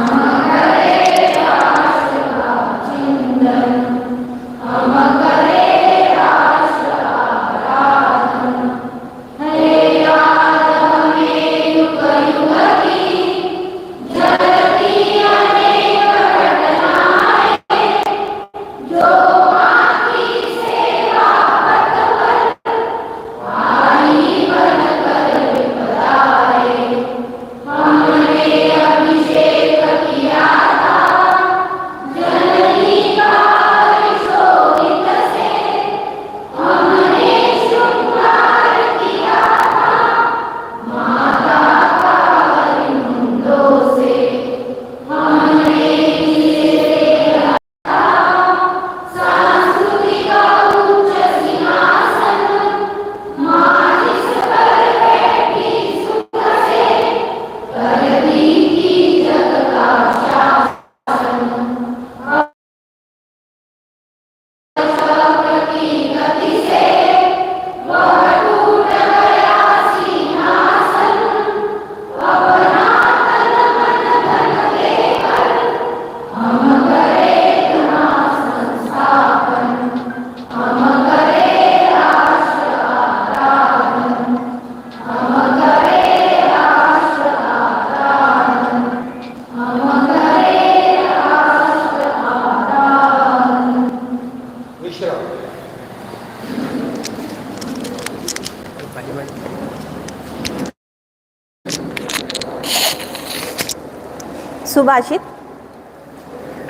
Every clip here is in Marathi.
Amen. सुभाषित।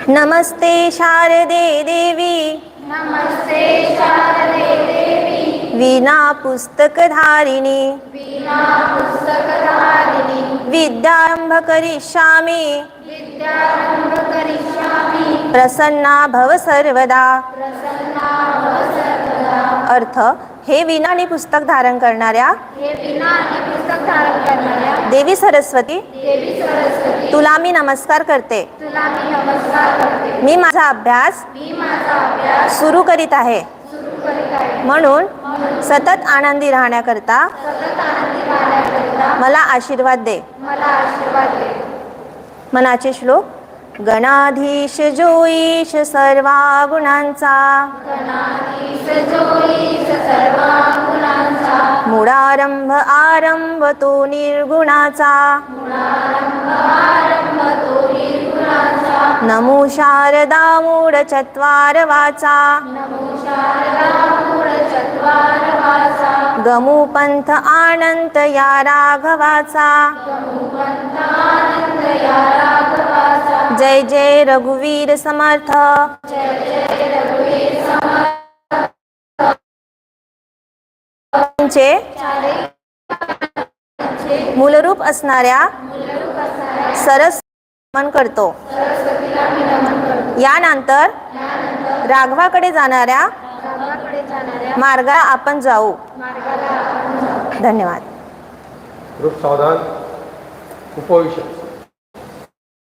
नमस्ते शारदे देवी। नमस्ते शारदे देवी। वीणा पुस्तकधारिणी। वीणा पुस्तकधारिणी। विद्यारंभ करिष्यामि विद्यारंभ करिष्यामि प्रसन्ना भव सर्वदा। प्रसन्ना भव सर्वदा। अर्थ हे विना आणि पुस्तक धारण करणाऱ्या हे विना आणि पुस्तक धारण करणाऱ्या देवी सरस्वती देवी सरस्वती तुला मी नमस्कार करते. मी नमस्कार करते. मी माझा अभ्यास सुरू करीत आहे. म्हणून सतत आनंदी राहण्याकरता सतत आनंदी राहण्याकरिता मला आशीर्वाद दे. मला आशीर्वाद दे. मनाचे श्लोक गणाधीश जोईश सर्वा गुणांचा मुळारंभ आरंभ तो निर्गुणाचा. नमो शारदा मूळ चत्वार वाचा. गमुपंथ आनंत या राघवाचा। जय जय रघुवीर समर्थ। मूलरूप असणाऱ्या सरस करतो। यानंतर राघवाकडे जाणाऱ्या मार्गाला आपण जाऊ. मार्गाला धन्यवाद. ग्रुप सावधान उपविश